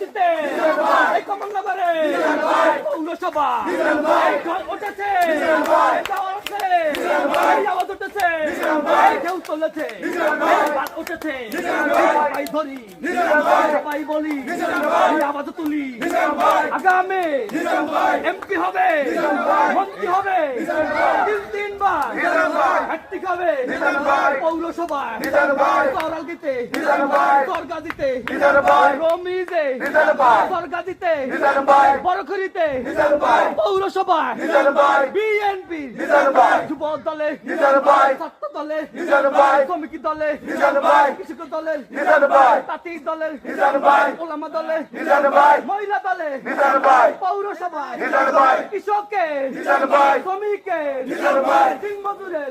দিতে এই কমলনগরে পৌরসভা উঠেছে এই ঢল উঠছে এই আওয়াজ উঠেছে এই চলেছে উঠেছে সবাই ধরি সবাই বলি আওয়াজ তুলি আগামী এমপি হবে মন্ত্রী হবে হ্যাট্রিক হবে পৌরসভায় সরগা দিতে রমিজে সরগা দিতে বড়খড়িতে পৌরসভায় বিএনপি যুব দলে ছাত্র দলে শ্রমিক দলে কৃষক দলের তাঁতি দলের ওলামা দলে মহিলা দলে পৌরসভায় কৃষকের শ্রমিকের দিন মজুরের